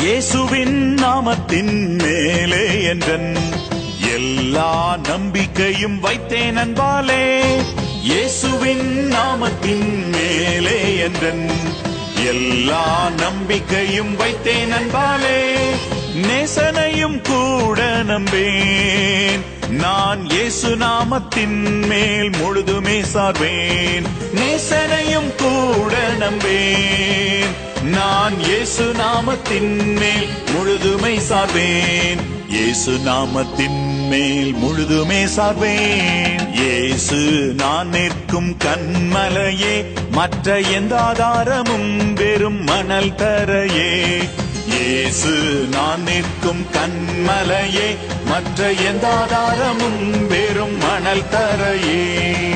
இயேசுவின் நாமத்தின் மேலே என்றன். எல்லா நம்பிக்கையும் வைத்தேன் அன்பாலே. இயேசுவின் நாமத்தின் மேலே என்றன். எல்லா நம்பிக்கையும் வைத்தேன் அன்பாலே. நேசனையும் கூட நம்பேன். நான் இயேசு நாமத்தின் மேல் முழுதுமே சார்வேன். நேசனையும் கூட நான் இயேசு நாமத்தின் மேல் முழுதுமை சார்வேன். இயேசு நாமத்தின் மேல் முழுதுமே சார்வேன். இயேசு நான் நிற்கும் கண்மலையே மற்ற எந்த ஆதாரமும் வெறும் மணல் தரையே. இயேசு நான் நிற்கும் கண்மலையே மற்ற எந்த ஆதாரமும் வெறும் மணல் தரையே.